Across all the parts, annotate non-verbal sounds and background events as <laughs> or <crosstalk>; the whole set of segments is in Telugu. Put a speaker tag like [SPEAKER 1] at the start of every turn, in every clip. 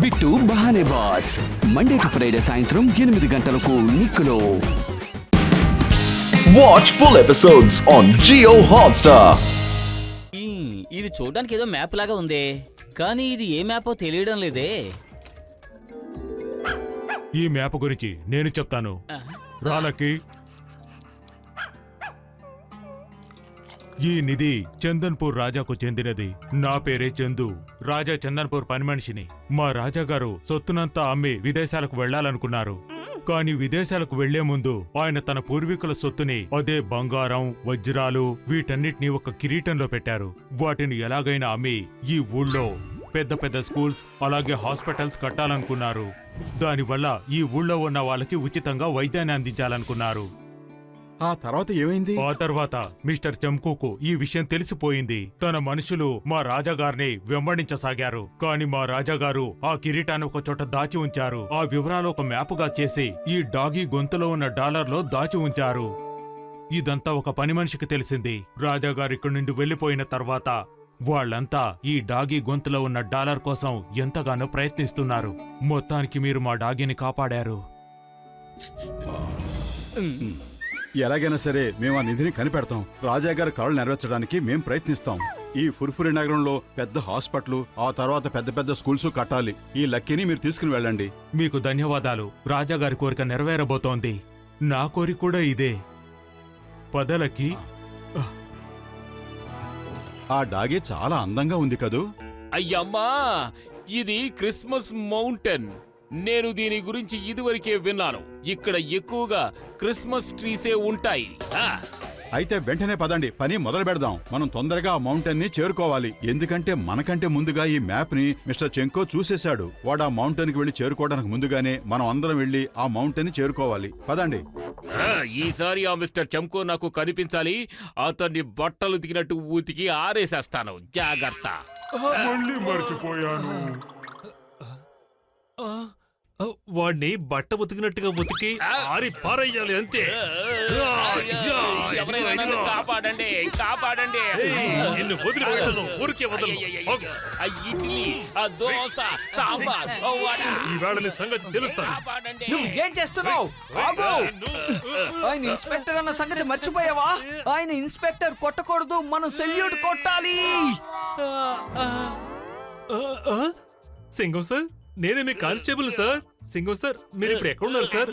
[SPEAKER 1] Bit బహానే boss. Monday to Friday సాయంత్రం ఎనిమిది గంటలకు నిక్కులో.
[SPEAKER 2] Full episodes on Geo Hotstar.
[SPEAKER 3] ఈ, ఇది చూడడానికి ఏదో మ్యాప్ లాగా ఉంది. కానీ ఇది ఏ మ్యాపో తెలియడం లేదే.
[SPEAKER 4] ఈ మ్యాప్ గురించి నేను చెప్తాను. రాలకి ఈ నిధి చందన్పూర్ రాజాకు చెందినది. నా పేరే చందు. రాజా చందన్పూర్ పని మనిషిని. మా రాజాగారు సొత్తునంతా అమ్మి విదేశాలకు వెళ్ళాలనుకున్నారు కానీ విదేశాలకు వెళ్ళే ముందు ఆయన తన పూర్వీకుల సొత్తుని అదే బంగారం వజ్రాలు వీటన్నిటిని ఒక కిరీటంలో పెట్టారు. వాటిని ఎలాగైనా అమ్మి ఈ ఊళ్ళో పెద్ద పెద్ద స్కూల్స్ అలాగే హాస్పిటల్స్ కట్టాలనుకున్నారు. దానివల్ల ఈ ఊళ్ళో ఉన్న వాళ్ళకి ఉచితంగా వైద్యాన్ని అందించాలనుకున్నారు.
[SPEAKER 5] ఆ తర్వాత ఏమైంది?
[SPEAKER 4] ఆ తర్వాత మిస్టర్ చంకుకు ఈ విషయం తెలిసిపోయింది. తన మనుషులు మా రాజాగారిని వెంబడించసాగారు. కాని మా రాజాగారు ఆ కిరీటాన్ని ఒక చోట దాచి ఉంచారు. ఆ వివరాలు ఒక మ్యాపుగా చేసి ఈ డాగీ గొంతులో ఉన్న డాలర్లో దాచి ఉంచారు. ఇదంతా ఒక పని మనిషికి తెలిసింది. రాజాగారు ఇక్కడి నుండి వెళ్ళిపోయిన తర్వాత వాళ్ళంతా ఈ డాగీ గొంతులో ఉన్న డాలర్ కోసం ఎంతగానో ప్రయత్నిస్తున్నారు. మొత్తానికి మీరు మా డాగీని కాపాడారు.
[SPEAKER 5] ఎలాగైనా సరే మేము ఆ నిధిని కనిపెడతాం. రాజా గారి కళలు నెరవేర్చడానికి మేం ప్రయత్నిస్తాం. ఈ ఫుర్ఫురి నగరంలో పెద్ద హాస్పిటల్ ఆ తర్వాత పెద్ద పెద్ద స్కూల్స్ కట్టాలి. ఈ లక్కీని మీరు తీసుకుని వెళ్ళండి.
[SPEAKER 4] మీకు ధన్యవాదాలు. రాజాగారి కోరిక నెరవేరబోతోంది. నా కోరిక కూడా ఇదే. పదలకి
[SPEAKER 5] ఆ డాగే చాలా అందంగా ఉంది కదూ?
[SPEAKER 6] అయ్యమ్మా ఇది క్రిస్మస్ మౌంటైన్. నేను దీని గురించి ఇదివరకే విన్నాను. ఇక్కడ ఎక్కువగా క్రిస్మస్ ట్రీసే ఉంటాయి. ఆ,
[SPEAKER 5] అయితే వెంటనే పదండి. పని మొదలు పెడదాం. మనం తొందరగా మౌంటైన్ని చేరుకోవాలి. ఎందుకంటే మనకంటే ముందుగా ఈ మ్యాప్ని మిస్టర్ చెంకో చూసేశాడు. వాడు ఆ మౌంటైన్కి వెళ్ళి చేరుకోవడానికి ముందుగానే మనం అందరం వెళ్ళి ఆ మౌంటైన్ని చేరుకోవాలి. పదండి.
[SPEAKER 6] ఆ, ఈసారి ఆ మిస్టర్ చంకో నాకు కనిపించాలి. అతన్ని బట్టలు దిగినట్టు ఊతికి ఆరేసేస్తాను. జాగ్రత్త.
[SPEAKER 4] మళ్ళీ మర్చిపోయాను.
[SPEAKER 7] వాడిని బట్ట ఉతికినట్టుగా ఉతికి ఆరి పారేయాలి అంతే
[SPEAKER 6] ఎవరైనా నన్ను కాపాడండి కాపాడండి
[SPEAKER 7] నిన్ను వదిలిపెట్టను ఊరికే వదలను.
[SPEAKER 6] ఆ ఇడ్లీ ఆ దోశ సాంబార్.
[SPEAKER 7] ఈవేళ నీ సంగతి తెలుస్తాను
[SPEAKER 6] కాపాడండి
[SPEAKER 8] నువ్వు ఏం చేస్తున్నావు ఆగు! ఆయన ఇన్స్పెక్టర్ అన్న సంగతి మర్చిపోయావా ఆయన ఇన్స్పెక్టర్ కొట్టకూడదు మనం సెల్యూట్ కొట్టాలి
[SPEAKER 7] సింగం సార్ నేనే మీ కానిస్టేబుల్ సార్ సింగం సార్ మీరు ఇప్పుడు ఎక్కడ ఉన్నారు సార్.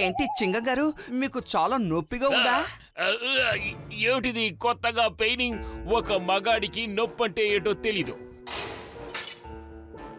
[SPEAKER 8] ఏంటి చింగ గారు మీకు చాలా నొప్పిగా ఉందా?
[SPEAKER 6] ఏమిటిది కొత్తగా పెయినింగ్ ఒక మగాడికి నొప్పంటే ఏటో తెలీదు.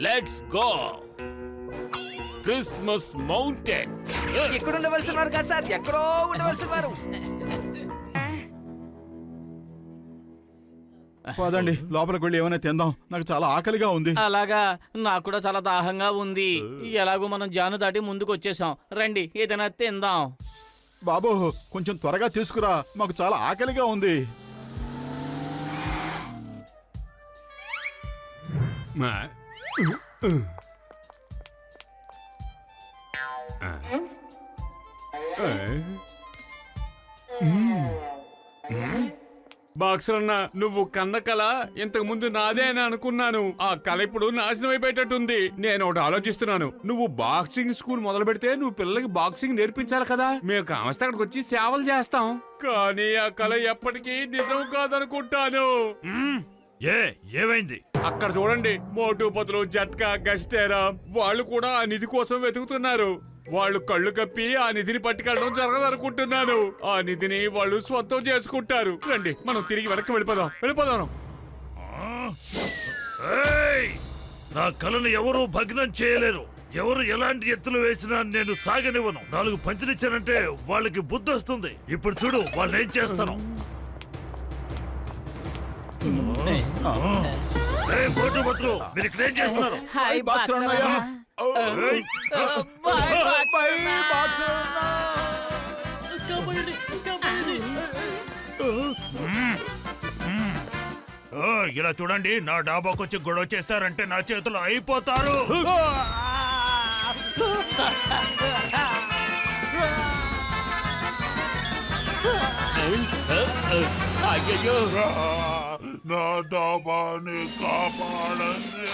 [SPEAKER 6] లెట్స్ గో క్రిస్మస్ మౌంటైన్
[SPEAKER 8] ఎక్కడ ఉండవలసిన వారు కదా సార్ ఎక్కడో ఉండవలసిన వారు
[SPEAKER 5] పదండి లోపలికి వెళ్ళి ఏమైనా తిందాం. నాకు చాలా ఆకలిగా ఉంది.
[SPEAKER 3] అలాగా నాకు కూడా చాలా దాహంగా ఉంది. ఎలాగో మనం జాను దాటి ముందుకు వచ్చేసాం రండి ఏదైనా తిందాం.
[SPEAKER 5] బాబు కొంచెం త్వరగా తీసుకురా. మాకు చాలా ఆకలిగా ఉంది.
[SPEAKER 9] బాక్సర్ అన్న నువ్వు కన్న కళ ఇంతకు ముందు నాదే అని అనుకున్నాను. ఆ కళ ఇప్పుడు నాశనం అయిపోయేటట్టుంది. నేను ఒకటి ఆలోచిస్తున్నాను. నువ్వు బాక్సింగ్ స్కూల్ మొదలు పెడితే నువ్వు పిల్లలకి బాక్సింగ్ నేర్పించాలి కదా. మేము కామస్తే అక్కడికి వచ్చి సేవలు చేస్తాం. కానీ ఆ కళ ఎప్పటికీ నిజం కాదనుకుంటాను.
[SPEAKER 7] ఏ ఏమైంది?
[SPEAKER 9] అక్కడ చూడండి మోటు పతులు జట్కా గస్టేరా వాళ్ళు కూడా ఆ నిధి కోసం వెతుకుతున్నారు. వాళ్ళు కళ్ళు కప్పి ఆ నిధిని పట్టుకెళ్ళడం జరగదనుకుంటున్నాను. ఆ నిధిని వాళ్ళు స్వంతం చేసుకుంటారు. రండి మనం తిరిగి వెనక్కి వెళ్ళిపోదాం. వెళ్ళిపోదాం.
[SPEAKER 7] ఏయ్! నా కళను ఎవరూ భగ్నం చేయలేరు. ఎవరు ఎలాంటి ఎత్తులు వేసినా నేను సాగనివ్వను. నాలుగు పంచునిచ్చానంటే వాళ్ళకి బుద్ధి వస్తుంది. ఇప్పుడు చూడు వాళ్ళు ఏం చేస్తాను మీరు ఇక్కడ ఏం చేస్తున్నారు? ఇలా చూడండి నా డాబాకు వచ్చి గొడవ చేశారంటే నా చేతులు అయిపోతారు. నా డాబాని కాపాడండి.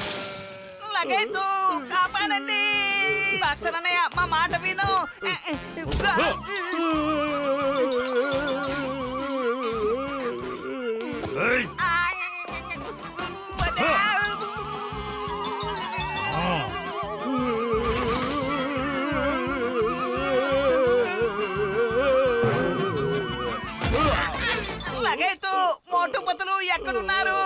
[SPEAKER 8] కాపాడండి. బాక్సర్ అన్నయ్య మా మాట విను. లగైతు మోటు పొత్తులు ఎక్కడున్నారు?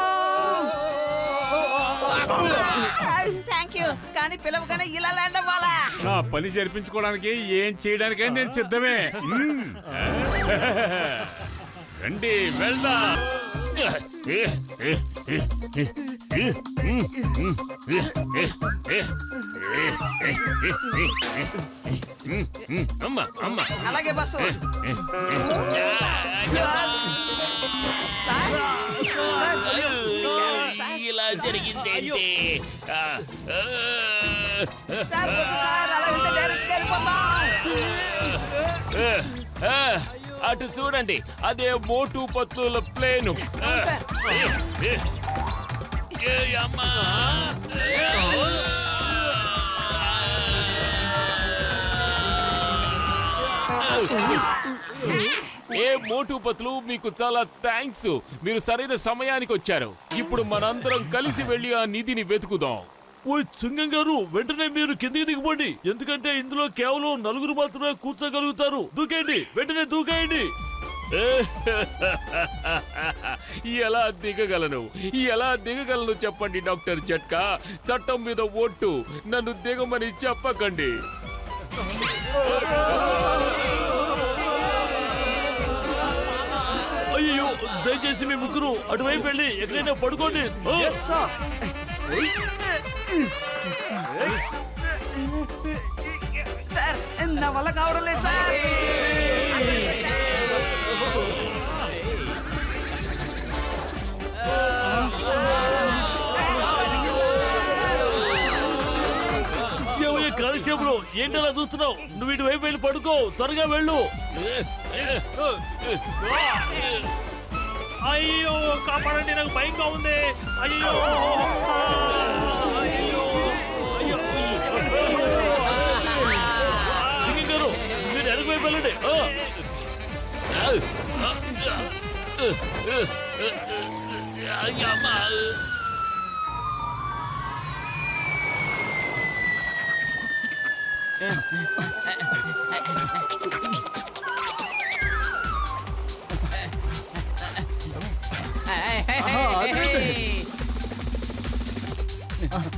[SPEAKER 8] <laughs> థ్యాంక్ యూ కానీ పిలవగానే ఇలా ల్యాండ్ అవ్వాలా
[SPEAKER 9] నా పని జరిపించుకోవడానికి ఏం చేయడానికే నేను సిద్ధమే. <laughs> రండి వెళ్దాం.
[SPEAKER 6] అమ్మా అమ్మా.
[SPEAKER 8] అలాగే బస్సు. <laughs>
[SPEAKER 6] జరిగిందేంటి? ఆ, ఆ,
[SPEAKER 8] సార్ వద్దు సార్ అలా వెళ్తే డైరెక్ట్ వెళ్ళిపోతాం.
[SPEAKER 6] ఆ, ఆ, అటు చూడండి అదే మోటు పత్తుల ప్లేను. ఆ, ఏ, ఏ, అమ్మా ఏ మోటు పత్తులు మీకు చాలా థ్యాంక్స్ మీరు సరైన సమయానికి వచ్చారు. ఇప్పుడు మనందరం కలిసి వెళ్ళి ఆ నిధిని వెతుకుదాం.
[SPEAKER 7] ఓ సింగం గారు వెంటనే మీరు కిందికి దిగిపోండి. ఎందుకంటే ఇందులో కేవలం నలుగురు మాత్రమే కూర్చోగలుగుతారు. దూకేయండి వెంటనే దూకేయండి. <laughs>
[SPEAKER 6] ఎలా దిగగలను? ఎలా దిగగలను చెప్పండి డాక్టర్ జట్కా? చట్టం మీద ఒట్టు నన్ను దిగమని చెప్పకండి. <laughs>
[SPEAKER 7] దయచేసి మీ ముగ్గురు అటువైపు వెళ్ళి ఎక్కడైనా పడుకోండి.
[SPEAKER 8] సార్ నా వల్ల కావడం లేదు సార్
[SPEAKER 7] ఏమయ్య కానిస్టేబుల్ ఏంటి అలా చూస్తున్నావు? నువ్వు ఇటువైపు వెళ్ళి పడుకో త్వరగా వెళ్ళు. అయ్యో కాపాడండి నాకు భయంగా ఉంది అయ్యో అయ్యో అయ్యో సింగింగ్ గారు మీరు వెనక వెళ్ళండి ఆ.
[SPEAKER 6] అమ్మా
[SPEAKER 10] ఏంటిది?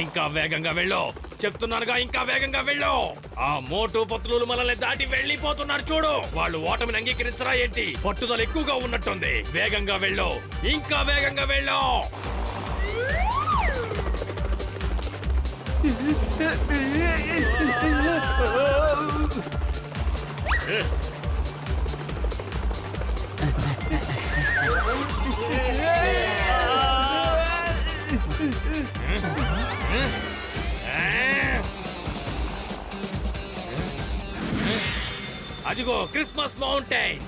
[SPEAKER 10] ఇంకా వేగంగా వెళ్ళు. చెప్తున్నానుగా ఇంకా వేగంగా వెళ్ళు. ఆ మోటు పత్రులు మనల్ని దాటి వెళ్ళిపోతున్నారు చూడు. వాళ్ళు ఓటమిని అంగీకరించరా ఏంటి? పట్టుదల ఎక్కువగా ఉన్నట్టుంది. వేగంగా వెళ్ళు. ఇంకా వేగంగా వెళ్ళు. అదిగో క్రిస్మస్ మౌంటైన్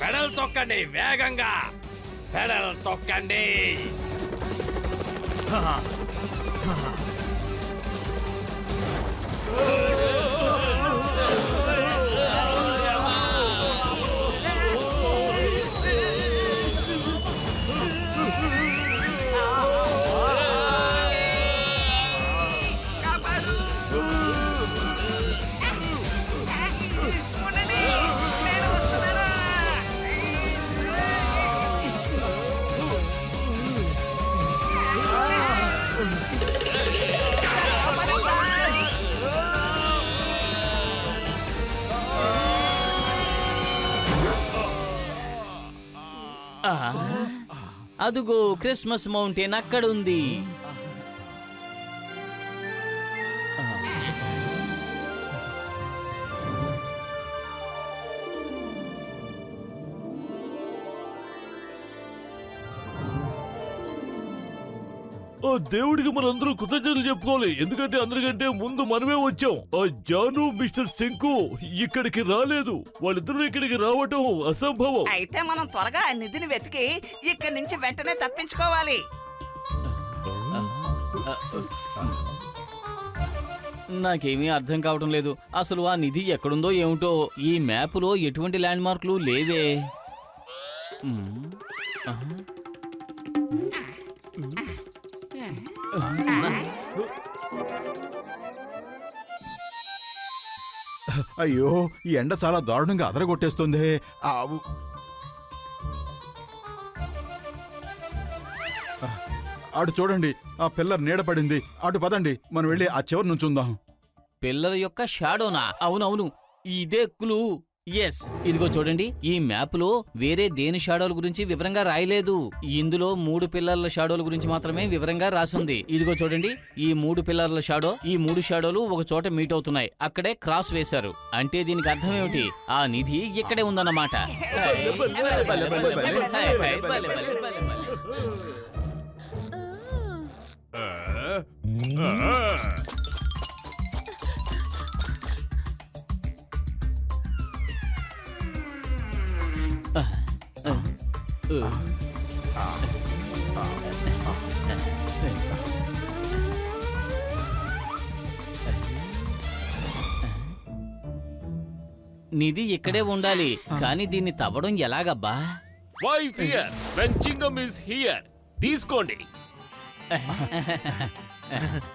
[SPEAKER 10] పెడల్ తొక్కండి వేగంగా Herralla tokkan
[SPEAKER 3] dig! Haha! Haha! అదుగో క్రిస్మస్ మౌంటైన్ అక్కడుంది.
[SPEAKER 7] ఆ దేవుడికి మనందరూ కృతజ్ఞతలు చెప్పుకోవాలి. ఎందుకంటే అందరికంటే ముందు మనమే వచ్చాం. ఆ జాను మిస్టర్ శంకు ఇక్కడికి రాలేదు. వాళ్ళిద్దరూ ఇక్కడికి రావటం అసంభవం.
[SPEAKER 8] అయితే మనం త్వరగా ఆ నిధిని వెతికి ఇక్కడి నుంచి వెంటనే తప్పించుకోవాలి.
[SPEAKER 3] నాకేమీ అర్థం కావటం లేదు. అసలు ఆ నిధి ఎక్కడుందో ఏమిటో ఈ మ్యాపులో ఎటువంటి ల్యాండ్ మార్కులు లేవే.
[SPEAKER 5] అయ్యో ఈ ఎండ చాలా దారుణంగా అదరగొట్టేస్తుంది. ఆ, అటు చూడండి ఆ పిల్లర్ నీడ పడింది. అటు పదండి మనం వెళ్ళి ఆ చివరి నుంచుందాం
[SPEAKER 3] పిల్లల యొక్క షాడోనా? అవునవును ఇదే క్లూ. ఎస్ ఇదిగో చూడండి ఈ మ్యాప్లో వేరే దేని షాడోల గురించి వివరంగా రాయలేదు. ఇందులో మూడు పిల్లర్ల షాడోల గురించి మాత్రమే వివరంగా రాసుంది. ఇదిగో చూడండి ఈ మూడు పిల్లర్ల షాడో ఈ మూడు షాడోలు ఒక చోట మీట్ అవుతున్నాయి. అక్కడే క్రాస్ వేశారు. అంటే దీనికి అర్థం ఏమిటి? ఆ నిధి ఇక్కడే ఉందన్నమాట. నిధి ఇక్కడే ఉండాలి కానీ దీన్ని తవ్వడం ఎలాగబ్బా
[SPEAKER 6] why fear when Chingum is here తీసుకోండి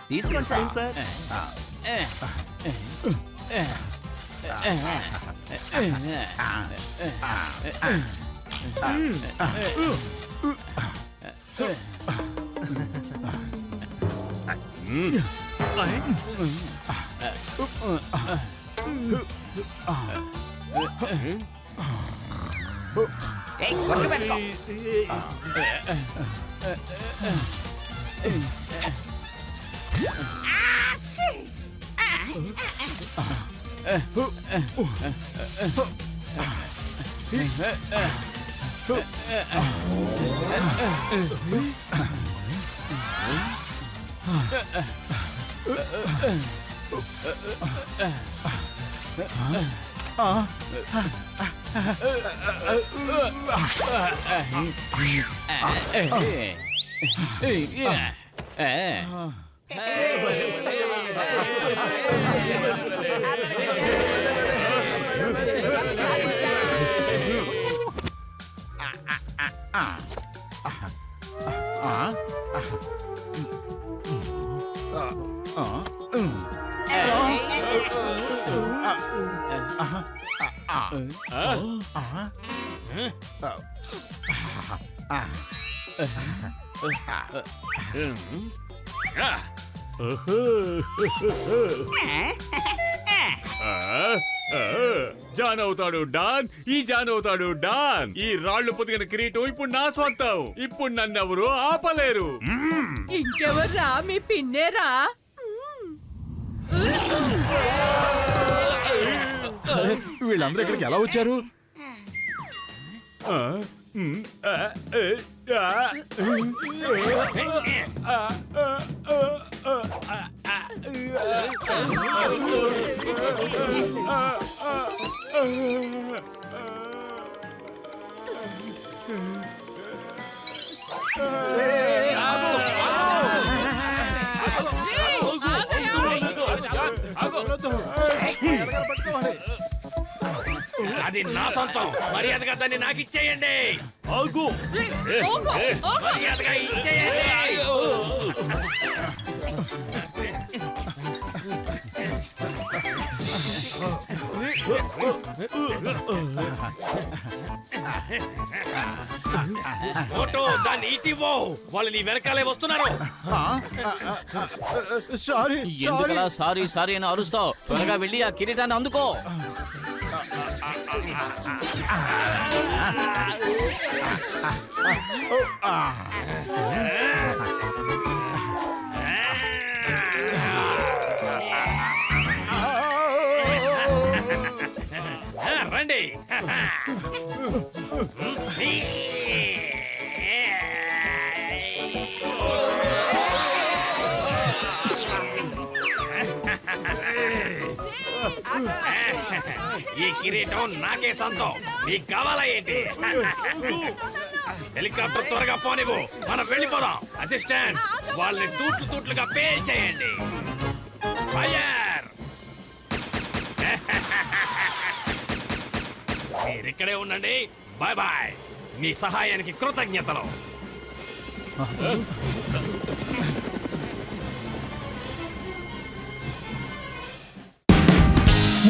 [SPEAKER 8] తీసుకోండి sir Hei, kau kau.
[SPEAKER 9] Ah, Hey, John అవుతాడు డాన్ ఈ జాన్ అవుతాడు డాన్. ఈ రాళ్ళు పొదిగిన కిరీటం ఇప్పుడు నా స్వంతం. ఇప్పుడు నన్ను ఎవరు ఆపలేరు.
[SPEAKER 11] ఇంకెవర్రా? మీ పిన్నేరా?
[SPEAKER 5] వీళ్ళందరూ ఇక్కడికి ఎలా వచ్చారు?
[SPEAKER 9] ఆ, ఉమ్, ఆ, ఏ, ఆ, ఉమ్, ఆ, ఆ, ఆ, ఆ, ఆ, ఆ,
[SPEAKER 10] అది నా సొంతం. మర్యాదగా దాన్ని నాకు ఇచ్చేయండి.
[SPEAKER 7] ఆగు.
[SPEAKER 10] మర్యాదగా ఇచ్చేయండి. ఫోటో దాన్ని ఇటివో. వాళ్ళు నీ వెనకాలే వస్తున్నారు.
[SPEAKER 5] సారీ
[SPEAKER 3] ఎందుకలా సారీ సారీ అని అరుస్తావు? త్వరగా వెళ్ళి ఆ కిరీటాన్ని అందుకో.
[SPEAKER 10] రండి. కిరీటం నాకే సొంతం. నీకు కావాలా ఏంటి? హెలికాప్టర్ త్వరగా పోనివ్వు. మనం వెళ్ళిపోదాం. అసిస్టెంట్ వాళ్ళని తూట్లు తూట్లుగా పే చేయండి. మీరు మీరిక్కడే ఉండండి. బాయ్ బాయ్ మీ సహాయానికి కృతజ్ఞతలు.